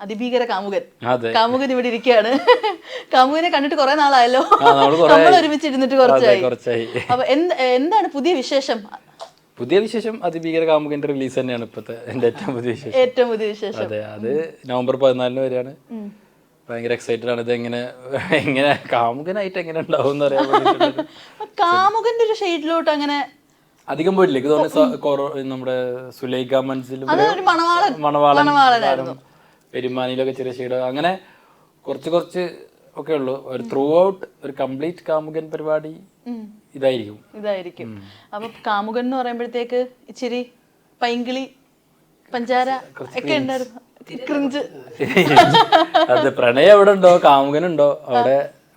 അതിഭീകര കാമുകൻ. കാമുകൻ ഇവിടെ ഇരിക്കുകയാണ്. കാമുകനെ കണ്ടിട്ട് കുറെ നാളായല്ലോ. നമ്മൾ. ഒരുമിച്ച് ഇരുന്നിട്ട് കുറച്ചായി. അപ്പൊ എന്താണ് പുതിയ വിശേഷം? പുതിയ വിശേഷം അതിഭീകര കാമുകന്റെ റിലീസ് തന്നെയാണ് ഇപ്പത്തെ എന്റെ ഏറ്റവും പുതിയ വിശേഷം. ഏറ്റവും പുതിയ വിശേഷം. അതെ അത് നവംബർ പതിനാലിന് വരെയാണ്. ഭയങ്കര എക്സൈറ്റഡ് ആണ്. ഇത് എങ്ങനെ എങ്ങനെ കാമുകനായിട്ട് എങ്ങനെ ഉണ്ടാവും എന്ന് അറിയാൻ കാമുകന്റെ ഒരു ഷെയ്ഡിലോട്ട് അങ്ങനെ അധികം പോയിട്ടില്ല. ഇത് നമ്മുടെ സുലൈഖ മനസ്സിലും മണവാളൻ. മണവാളൻ. പെരുമാനിയിലൊക്കെ ചെറിയ ഷെയ്ഡ് അങ്ങനെ കുറച്ച് കുറച്ച് ഒക്കെ ഉള്ളൂ. ഒരു ത്രൂ ഔട്ട് ഒരു കംപ്ലീറ്റ് കാമുകൻ പരിപാടി ഇതായിരിക്കും. ഇതായിരിക്കും. അപ്പൊ കാമുകൻ എന്ന് പറയുമ്പോഴത്തേക്ക് ഇച്ചിരി പൈങ്കിളി പഞ്ചാര ഒക്കെ ഉണ്ടായിരുന്നു. ക്രിഞ്ച് അത് പ്രണയം എവിടെ ഉണ്ടോ? കാമുകനുണ്ടോ അവിടെ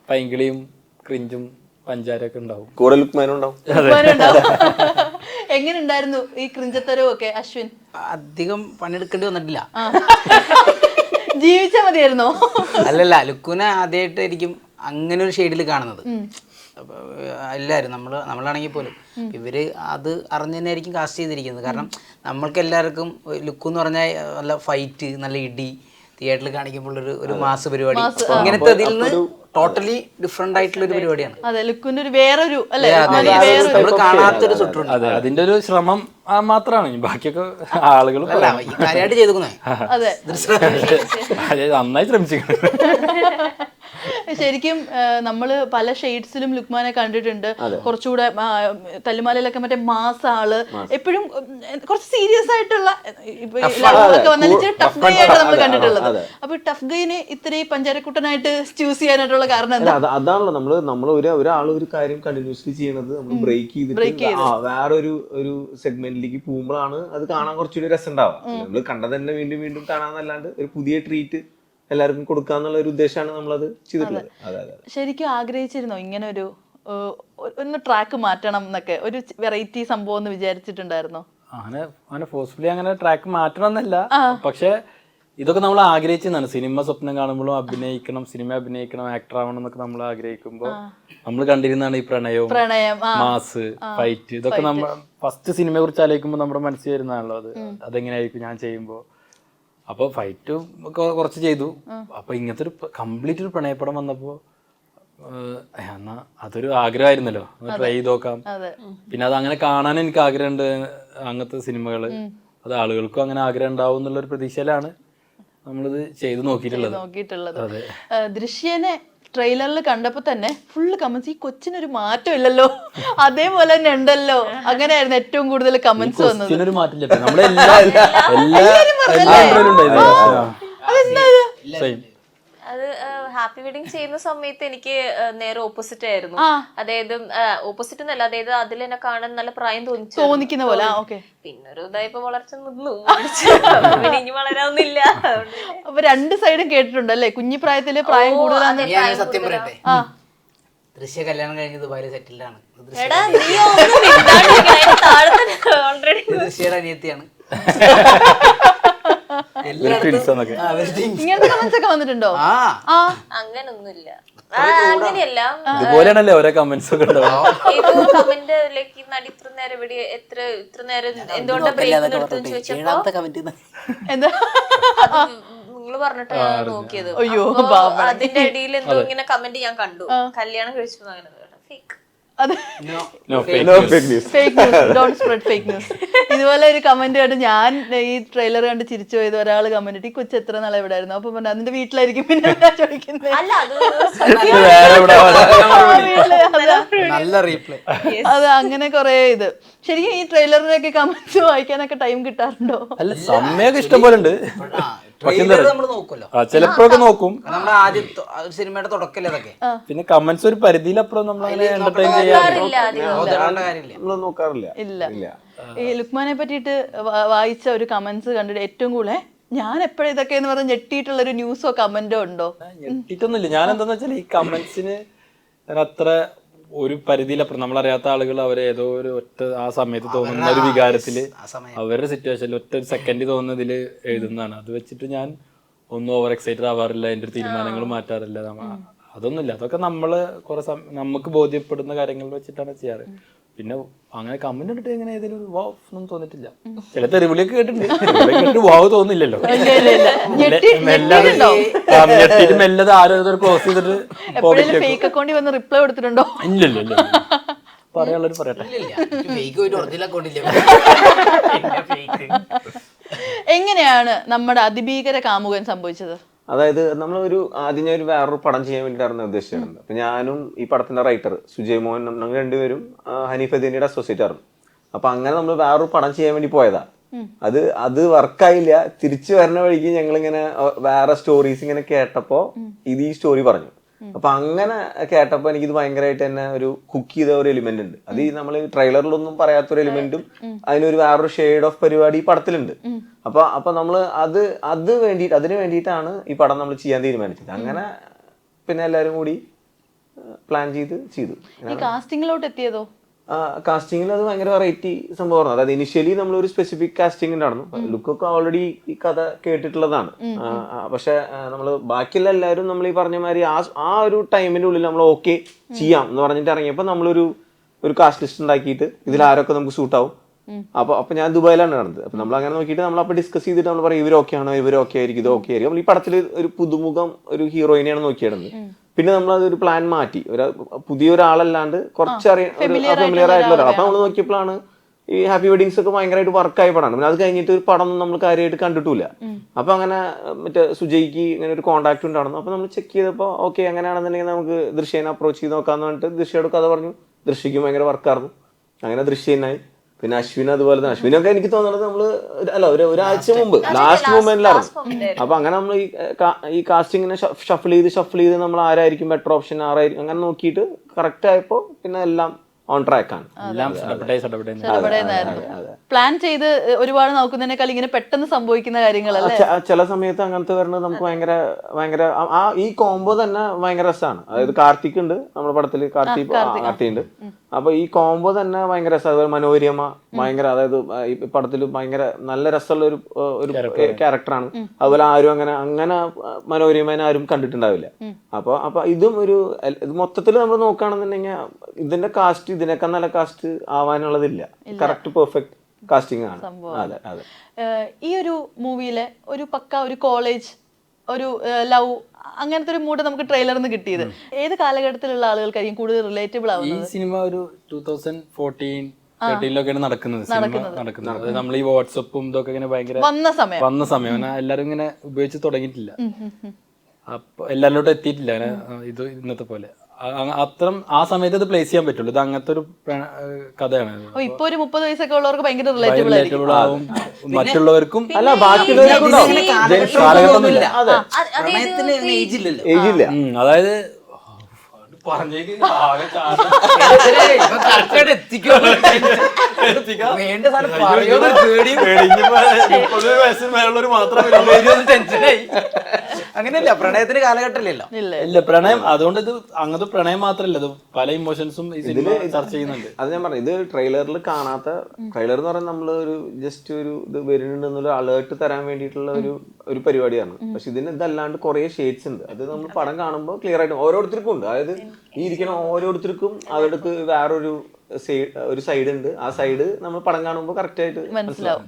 പൈങ്കിളിയും ക്രിഞ്ചും പഞ്ചാരൊക്കെ ഉണ്ടാവും. കൂടെ ലുക്മാനും ഉണ്ടാവും. എങ്ങനെ ഉണ്ടായിരുന്നു ഈ ക്രിഞ്ചത്തരവും ഒക്കെ അശ്വിൻ? അധികം പണിയെടുക്കേണ്ടി വന്നിട്ടില്ല. ജീവിച്ചാ മതിയായിരുന്നോ? അല്ലല്ല ലുക്കുനെ ആദ്യമായിട്ടായിരിക്കും അങ്ങനെ ഒരു ഷെയ്ഡിൽ കാണുന്നത്. എല്ലാവരും നമ്മൾ നമ്മളാണെങ്കിൽ പോലും ഇവർ അത് അറിഞ്ഞു തന്നെ ആയിരിക്കും കാസ്റ്റ് ചെയ്തിരിക്കുന്നത്. കാരണം നമ്മൾക്ക് എല്ലാവർക്കും ലുക്ക് എന്ന് പറഞ്ഞാൽ നല്ല ഫൈറ്റ് നല്ല ഇടി തിയേറ്ററിൽ കാണിക്കുമ്പോൾ ഒരു ഒരു മാസ പരിപാടി. അങ്ങനത്തെ അതിൽ നിന്ന് ടോട്ടലി ഡിഫറെന്റ് ആയിട്ടുള്ള ഒരു പരിപാടിയാണ്. അതെ ലുക്കിന്റെ ഒരു വേറൊരു അല്ലെ നമ്മൾ കാണാത്തൊരു ചുറ്റുണ്ട് അതെ. അതിന്റെ ഒരു ശ്രമം ആ, മാത്രമാണ്. ബാക്കിയൊക്കെ ആളുകൾ അല്ല ഈ കാര്യമായിട്ട് ചെയ്തേക്കുന്നേ. അതെ. അതെ നന്നായി ശ്രമിച്ചിരിക്കുന്നു. ശരിക്കും നമ്മൾ പല ഷെയ്ഡ്സിലും ലുക്മാനെ കണ്ടിട്ടുണ്ട്. കുറച്ചുകൂടെ തല്ലുമാലയിലൊക്കെ മറ്റേ മാസ. ആൾ എപ്പോഴും കുറച്ച് സീരിയസ് ആയിട്ടുള്ള ടഫ് ഗൈ ആയിട്ട് നമ്മൾ കണ്ടിട്ടുള്ളത്. അപ്പൊ ടഫ് ഗൈനെ ഇത്രയും പഞ്ചാരക്കുട്ടനായിട്ട് ചൂസ് ചെയ്യാനായിട്ടുള്ള കാരണം എന്താ? അതാണല്ലോ. നമ്മൾ നമ്മൾ ഒരു ഒരാൾ ഒരു കാര്യം കണ്ടിന്യൂസ്ലി ചെയ്യണത് നമ്മൾ ബ്രേക്ക് ചെയ്തിട്ട് ആ വേറൊരു ഒരു സെഗ്മെന്റിലേക്ക് പോകുമ്പോഴാണ് അത് കാണാൻ കുറച്ചുകൂടി രസം ഉണ്ടാവുക. നമ്മൾ കണ്ടത് തന്നെ വീണ്ടും വീണ്ടും കാണാന്നല്ലാണ്ട് ഒരു പുതിയ ട്രീറ്റ് എല്ലാവർക്കും കൊടുക്കാന്നുള്ള ഒരു ഉദ്ദേശമാണ് നമ്മളത് ചെയ്തിട്ടുള്ളത്. അതെ. അതെ ശരിക്കും ആഗ്രഹിച്ചിരുന്നോ ഇങ്ങനെ ഒരു ഒന്ന് ട്രാക്ക് മാറ്റണം എന്നൊക്കെ? ഒരു വെറൈറ്റി സംഭവം എന്ന് വിചാരിച്ചിട്ടുണ്ടായിരുന്നോ? അങ്ങനെ അങ്ങനെ ഫോഴ്സ്ഫുള്ളി അങ്ങനെ ട്രാക്ക് മാറ്റണം എന്നല്ല. പക്ഷെ ഇതൊക്കെ നമ്മൾ ആഗ്രഹിച്ചതാണ് സിനിമ സ്വപ്നം കാണുമ്പോഴും അഭിനയിക്കണം സിനിമ അഭിനയിക്കണം ആക്ടർ ആവണം എന്നൊക്കെ നമ്മൾ ആഗ്രഹിക്കുമ്പോൾ നമ്മൾ കണ്ടിരുന്നതാണ് ഈ പ്രണയവും പ്രണയം മാസ് ഫൈറ്റ് ഇതൊക്കെ നമ്മൾ ഫസ്റ്റ് സിനിമയെ കുറിച്ച് ആലോചിക്കുമ്പോൾ നമ്മുടെ മനസ്സിൽ വരുന്നതാണല്ലോ അത്. അതെങ്ങനെയായിരിക്കും ഞാൻ ചെയ്യുമ്പോൾ അപ്പോൾ ഫൈറ്റും കുറച്ച് ചെയ്തു. അപ്പോൾ ഇങ്ങനത്തെ ഒരു കംപ്ലീറ്റ് ഒരു പ്രണയപ്പടം വന്നപ്പോൾ എന്നാ അതൊരു ആഗ്രഹമായിരുന്നല്ലോ. ട്രൈ ചെയ്ത് നോക്കാം. പിന്നെ അത് അങ്ങനെ കാണാൻ എനിക്ക് ആഗ്രഹമുണ്ട് അങ്ങനത്തെ സിനിമകൾ അത് ആളുകൾക്കും അങ്ങനെ ആഗ്രഹം ഉണ്ടാവും എന്നുള്ള ഒരു പ്രതീക്ഷയിലാണ് നമ്മളിത് ചെയ്ത് നോക്കിയിട്ടുള്ളത്. നോക്കിയിട്ടുള്ളത്. ദൃശ്യനെ ട്രെയിലറിൽ കണ്ടപ്പോ തന്നെ ഫുള്ള് കമന്റ്സ് ഈ കൊച്ചിനൊരു മാറ്റം ഇല്ലല്ലോ. അതേപോലെ തന്നെ ഉണ്ടല്ലോ. അങ്ങനെയായിരുന്നു ഏറ്റവും കൂടുതൽ കമന്റ്സ് വന്നത് ഇതിനൊരു മാറ്റില്ല ഇപ്പൊ നമ്മുടെ എല്ലാ എല്ലാ എല്ലാ ഇന്റർവ്യൂലും ഉണ്ടായിരുന്നു സെയിം അത് വെഡിങ് ചെയ്യുന്ന സമയത്ത് എനിക്ക് നേരെ ഓപ്പോസിറ്റ് ആയിരുന്നു. അതായത് ഓപ്പോസിറ്റ് എന്നല്ല അതായത് അതിൽ എന്നെ കാണാൻ നല്ല പ്രായം തോന്നിച്ചു. തോന്നിക്കുന്ന പോലെ. പിന്നെ ഒരു ഇതായപ്പോ വളർച്ച നിന്നു. ഇനി വളരാവുന്നില്ല. അപ്പൊ രണ്ട് സൈഡും കേട്ടിട്ടുണ്ട് അല്ലേ കുഞ്ഞു പ്രായത്തിൽ പ്രായം കൂടുതലാണ് സത്യം പറയട്ടെ? ദൃശ്യ കല്യാണം കഴിഞ്ഞ് ദുബായിൽ സെറ്റിൽഡാണ് ആണ് ദൃശ്യ- ദൃശ്യയുടെ അനിയത്തിയാണ്. ഇങ്ങനത്തെ കമന്റ്സ് ഒക്കെ വന്നിട്ടുണ്ടോ? ആ. ആ. അങ്ങനൊന്നുമില്ല. ആ, അങ്ങനെയല്ല. ഇതുപോലെയാണല്ലേ ഓരോ കമന്റ്സ് ഒക്കെ ഉണ്ടാവും ഇത് കമന്റ് ലൈക്ക് നടി ഇത്ര നേരം ഇവിടെ എത്ര ഇത്ര നേരം എന്തുകൊണ്ടാ ബ്രേക്ക് ചോദിച്ചപ്പോ? എന്താ? നിങ്ങൾ പറഞ്ഞിട്ട് നോക്കിയത്. അതിന്റെ ഇടയിൽ എന്തോ ഇങ്ങനെ കമന്റ് ഞാൻ കണ്ടു. കല്യാണം കഴിച്ചു അങ്ങനെ ഫേക്ക് അത് No, fake No news. fake news. Fake news don't spread fake news ഇതുപോലെ ഒരു കമന്റ് കണ്ട് ഞാൻ ഈ ട്രെയിലർ കണ്ട് ചിരിച്ചു പോയത് ഒരാൾ കമന്റ് ഇട്ട് ഈ കൊച്ചു എത്ര നാളെ ഇവിടെ ആയിരുന്നു? അപ്പൊ പറഞ്ഞു അതിന്റെ വീട്ടിലായിരിക്കും. പിന്നെ ചോദിക്കുന്നത് അല്ല അത് ഇത് വേറെ എവിടെ ആ, വീട്ടിൽ അതാ. നല്ല റീപ്ലേ അത് അങ്ങനെ കൊറേ ഇത്. ശരിക്കും ഈ ട്രെയിലറിനൊക്കെ കമന്റ്സ് വായിക്കാനൊക്കെ ടൈം കിട്ടാറുണ്ടോ? അല്ല സമയൊക്കെ ഇഷ്ടംപോലെ ഉണ്ട് നമ്മൾ നോക്കുമല്ലോ ചിലപ്പോഴൊക്കെ നോക്കും. നമ്മുടെ ആദ്യം ആ സിനിമയുടെ തുടക്കല്ലേ അതൊക്കെ. പിന്നെ കമന്റ്സ് ഒരു പരിധിയിലപ്പുറം നമ്മൾ അങ്ങനെ എന്റർടൈൻ ചെയ്യാറില്ല. നമ്മൾ നോക്കാറില്ല. ഇല്ല. ഈ ലുക്മാനെ പറ്റിയിട്ട് വായിച്ച ഒരു കമന്റ്സ് കണ്ടിട്ട് ഏറ്റവും കൂടുതൽ ഞാൻ എപ്പോഴും ഇതൊക്കെ എന്ന് പറഞ്ഞ് ഞെട്ടിയിട്ടുള്ള ഒരു ന്യൂസോ കമന്റോ ഉണ്ടോ? ഞെട്ടിട്ടൊന്നുമില്ല. ഞാൻ എന്താന്ന് വെച്ചാൽ ഈ കമന്റ്സിന് അത്ര ഒരു പരിധിയിലപ്പുറം. നമ്മളറിയാത്ത ആളുകൾ അവരെ ഏതോ ഒരു ഒറ്റ ആ സമയത്ത് തോന്നുന്ന ഒരു വികാരത്തിൽ ആ അവരുടെ സിറ്റുവേഷനിൽ ഒറ്റ ഒരു സെക്കൻഡ് തോന്നുന്നതിൽ എഴുതുന്നതാണ്. അത് വെച്ചിട്ട് ഞാൻ ഒന്നും ഓവർ എക്സൈറ്റഡ് ആവാറില്ല എന്റെ ഒരു തീരുമാനങ്ങൾ മാറ്റാറില്ല. അതൊന്നുമില്ല. അതൊക്കെ നമ്മൾ കുറെ സമയം നമുക്ക് ബോധ്യപ്പെടുന്ന കാര്യങ്ങൾ വെച്ചിട്ടാണ് ചെയ്യാറ്. പിന്നെ അങ്ങനെ കമന്റ് ഇട്ടിട്ട് എങ്ങനെ ഏതെങ്കിലും ഒരു വാവ് ഒന്നും തോന്നിട്ടില്ല ചില തെരുവിളിയൊക്കെ കേട്ടിട്ടുണ്ട്. കേട്ടിട്ട് വാവ് തോന്നില്ലല്ലോ ഇല്ല, ഇല്ല, ഇല്ല. ഞെട്ടി മെല്ലെ അത് ഞെട്ടിയിട്ടുണ്ടോ? ആ, ഞെട്ടിയിട്ട് മെല്ലത് ആരോ ക്ലോസ് ചെയ്തിട്ട് ഫേക്ക് അക്കൗണ്ടിൽ വന്ന് റിപ്ലൈ കൊടുത്തിട്ടുണ്ടോ? ഇല്ലല്ലോ ഇല്ല പറയാനുള്ളൊരു പറയട്ടെ. എങ്ങനെയാണ് നമ്മുടെ അതിഭീകര കാമുകൻ സംഭവിച്ചത്? അതായത് നമ്മളൊരു ആദ്യം ഞാൻ ഒരു വേറൊരു പടം ചെയ്യാൻ വേണ്ടിയിട്ടായിരുന്നു ഉദ്ദേശിച്ചിരുന്നത്. അപ്പൊ ഞാനും ഈ പടത്തിന്റെ റൈറ്റർ സുജയ് മോഹൻ ഞങ്ങൾ രണ്ടുപേരും ഹനീഫ് അദീനിയുടെ അസോസിയേറ്റ് ആയിരുന്നു. അപ്പൊ അങ്ങനെ നമ്മൾ വേറൊരു പടം ചെയ്യാൻ വേണ്ടി പോയതാ. അത് അത് വർക്കായില്ല തിരിച്ചു വരുന്ന വഴിക്ക് ഞങ്ങൾ ഇങ്ങനെ വേറെ സ്റ്റോറീസ് ഇങ്ങനെ കേട്ടപ്പോ ഇത് ഈ സ്റ്റോറി പറഞ്ഞു. അപ്പൊ അങ്ങനെ കേട്ടപ്പോ എനിക്കിത് ഭയങ്കരമായിട്ട് തന്നെ ഒരു കുക്ക് ചെയ്ത ഒരു എലിമെന്റ് ഉണ്ട്. അത് ഈ നമ്മൾ ട്രെയിലറിലൊന്നും പറയാത്തൊരു എലിമെന്റും അതിനൊരു വേറൊരു ഷെയ്ഡ് ഓഫ് പരിപാടി ഈ പടത്തിലുണ്ട്. അപ്പൊ അപ്പൊ നമ്മൾ അത് അത് വേണ്ടി അതിന് വേണ്ടിയിട്ടാണ് ഈ പടം നമ്മൾ ചെയ്യാൻ തീരുമാനിച്ചത്. അങ്ങനെ പിന്നെ എല്ലാരും കൂടി പ്ലാൻ ചെയ്ത് ചെയ്തു. ഈ കാസ്റ്റിംഗിലോട്ട് എത്തിയതോ കാസ്റ്റിംഗിൽ അത് ഭയങ്കര വെറൈറ്റി സംഭവമായിരുന്നു അതായത് ഇനിഷ്യലി നമ്മൾ ഒരു സ്പെസിഫിക് കാസ്റ്റിംഗ് ഉണ്ടായിരുന്നു ലുക്കൊക്കെ ഓൾറെഡി ഈ കഥ കേട്ടിട്ടുള്ളതാണ്. പക്ഷെ നമ്മൾ ബാക്കിയുള്ള എല്ലാവരും നമ്മൾ ഈ പറഞ്ഞ മാതിരി ആ ആ ഒരു ടൈമിന്റെ ഉള്ളിൽ നമ്മൾ ഓക്കെ ചെയ്യാം എന്ന് പറഞ്ഞിട്ട് ഇറങ്ങിയപ്പോൾ നമ്മളൊരു ഒരു കാസ്റ്റ് ലിസ്റ്റ് ഉണ്ടാക്കിയിട്ട് ഇതിൽ ആരൊക്കെ നമുക്ക് സൂട്ട് ആവും. അപ്പൊ അപ്പൊ ഞാൻ ദുബായിലാണ് നടന്നത്. അപ്പൊ നമ്മൾ അങ്ങനെ നോക്കിയിട്ട് നമ്മൾ അപ്പൊ ഡിസ്കസ് ചെയ്തിട്ട് നമ്മൾ പറയും ഇവർ ഓക്കെ ആണോ? ഇവർ ഓക്കെ ആയിരിക്കും ഇത് ഓക്കെ ആയിരിക്കും. നമ്മൾ ഈ പടത്തിൽ ഒരു പുതുമുഖം ഒരു ഹീറോയിനെയാണ് നോക്കിയിടുന്നത് പിന്നെ നമ്മൾ അതൊരു പ്ലാൻ മാറ്റി. ഒരു പുതിയൊരാളല്ലാണ്ട് കുറച്ചറിയാൻ ഫെമിലിയർ ആയിട്ടുള്ള ഒരാൾ അപ്പൊ നമ്മൾ നോക്കിയപ്പോഴാണ് ഈ ഹാപ്പി വെഡിങ്സ് ഒക്കെ ഭയങ്കരമായിട്ട് വർക്കായി പടമാണ്. പിന്നെ അത് കഴിഞ്ഞിട്ട് ഒരു പടം നമ്മൾ കാര്യമായിട്ട് കണ്ടിട്ടില്ല. അപ്പൊ അങ്ങനെ മറ്റേ സുജയ്ക്ക് ഇങ്ങനെ ഒരു കോൺടാക്ട് ഉണ്ടായിരുന്നു. അപ്പൊ നമ്മൾ ചെക്ക് ചെയ്തപ്പോൾ ഓക്കെ അങ്ങനെയാണെന്നുണ്ടെങ്കിൽ നമുക്ക് ദൃശ്യനെ അപ്രോച്ച് ചെയ്ത് നോക്കാന്ന് പറഞ്ഞിട്ട് ദൃശ്യയോട് കഥ പറഞ്ഞു. ദൃശ്യക്ക് ഭയങ്കര വർക്കായിരുന്നു അങ്ങനെ ദൃശ്യനായി പിന്നെ അശ്വിൻ അതുപോലെ തന്നെ. അശ്വിനൊക്കെ എനിക്ക് തോന്നുന്നത് നമ്മൾ അല്ല ഒരു ഒരാഴ്ച മുമ്പ്. ലാസ്റ്റ് മൂമെന്റിലായിരുന്നു അപ്പൊ അങ്ങനെ നമ്മൾ ഈ കാസ്റ്റിങ്ങിനെ ഷഫിൾ ചെയ്ത് ഷഫിൾ ചെയ്ത് നമ്മൾ ആരായിരിക്കും ബെറ്റർ ഓപ്ഷൻ ആരായിരിക്കും അങ്ങനെ നോക്കിയിട്ട് കറക്റ്റ് ആയപ്പോ പിന്നെ എല്ലാം ഓൺ ട്രാക്ക് ആണ്. പ്ലാൻ ചെയ്ത് ഒരുപാട് നോക്കുന്നതിനേക്കാൾ ഇങ്ങനെ പെട്ടെന്ന് സംഭവിക്കുന്ന കാര്യങ്ങളല്ലേ? ചില സമയത്ത് അങ്ങനത്തെ വരുന്നത് നമുക്ക് ഭയങ്കര ഭയങ്കര ആ- ഈ കോംബോ തന്നെ ഭയങ്കര രസമാണ്. അതായത് കാർത്തിക് ഉണ്ട് നമ്മുടെ പടത്തിൽ കാർത്തിക് കാർത്തി ഉണ്ട് അപ്പൊ ഈ കോംബോ തന്നെ ഭയങ്കര രസം. അതുപോലെ മനോരമ ഭയങ്കര അതായത് ഈ പടത്തിൽ ഭയങ്കര നല്ല രസമുള്ള ഒരു ഒരു ക്യാരക്ടറാണ് അതുപോലെ ആരും അങ്ങനെ അങ്ങനെ മനോരമേനെ ആരും കണ്ടിട്ടുണ്ടാവില്ല. അപ്പൊ അപ്പൊ ഇതും ഒരു ഇത് മൊത്തത്തിൽ നമ്മൾ നോക്കുകയാണെന്നുണ്ടെങ്കിൽ ഇതിന്റെ കാസ്റ്റ് ഇതിനേക്കാൾ നല്ല കാസ്റ്റ് ആവാനുള്ളതില്ല. കറക്റ്റ് പെർഫെക്റ്റ് കാസ്റ്റിംഗ് ആണ്. അതെ അതെ. ഈ ഒരു മൂവിയിലെ ഒരു പക്ക ഒരു കോളേജ് ഒരു ലവ് അങ്ങനത്തെ ഒരു മൂഡ് നമുക്ക് ട്രെയിലറിൽ നിന്ന് കിട്ടിയത്. ഏത് കാലഘട്ടത്തിലുള്ള ആളുകൾക്കായിരിക്കും കൂടുതൽ റിലേറ്റബിൾ ആവുന്നത് ഈ ആവുന്നത്? സിനിമ ഒരു ടൂ തൗസൻഡ് ഫോർട്ടീൻ തേർട്ടീനിലൊക്കെയാണ് നടക്കുന്നത്. സിനിമ നടക്കുന്നത്. നമ്മൾ ഈ വാട്സപ്പും ഇതൊക്കെ ഇങ്ങനെ ഭയങ്കര വന്ന സമയം. വന്ന സമയം. അങ്ങനെ എല്ലാരും ഇങ്ങനെ ഉപയോഗിച്ച് തുടങ്ങിയിട്ടില്ല. അപ്പൊ എല്ലാരിലോട്ടും എത്തിയിട്ടില്ല. അങ്ങനെ ഇത് ഇന്നത്തെ പോലെ. അത്രം ആ സമയത്ത് അത് പ്ലേസ് ചെയ്യാൻ പറ്റുള്ളൂ. ഇത് അങ്ങനത്തെ ഒരു കഥയാണ്. ഇപ്പൊ ഒരു മുപ്പത് വയസ്സൊക്കെ ഉള്ളവർക്ക് ഭയങ്കര റിലേറ്റബിൾ ആയിരിക്കും. ആവും. മറ്റുള്ളവർക്കും അല്ല ബാക്കിയുള്ളവർക്കും അതായത് അങ്ങനെയല്ല പ്രണയത്തിന് കാലഘട്ടമില്ലല്ലോ. ഇല്ല പ്രണയം അതുകൊണ്ട് ഇത് അങ്ങനത്തെ പ്രണയം മാത്രല്ല ഇത് പല ഇമോഷൻസും ഈ സിനിമ ചർച്ച ചെയ്യുന്നുണ്ട്. അത് ഞാൻ പറഞ്ഞു ഇത് ട്രെയിലറിൽ കാണാത്ത ട്രെയിലർ എന്ന് പറയുന്നത് നമ്മൾ ഒരു ജസ്റ്റ് ഒരു ഇത് വരുന്നുണ്ട് എന്നുള്ള അലേർട്ട് തരാൻ വേണ്ടിയിട്ടുള്ള ഒരു ഒരു പരിപാടിയാണ്. പക്ഷെ ഇതിന് ഇതല്ലാണ്ട് കുറെ ഷേഡ്സ് ഉണ്ട്. അത് നമ്മൾ പടം കാണുമ്പോൾ ക്ലിയർ ആയിട്ട് ഓരോരുത്തർക്കും ഉണ്ട്. അതായത് ഈ ഇരിക്കുന്ന ഓരോരുത്തർക്കും അവർക്ക് വേറൊരു സൈഡ് ഒരു സൈഡ് ഉണ്ട്. ആ സൈഡ് നമ്മൾ പടം കാണുമ്പോൾ കറക്റ്റ് ആയിട്ട് മനസ്സിലാവും.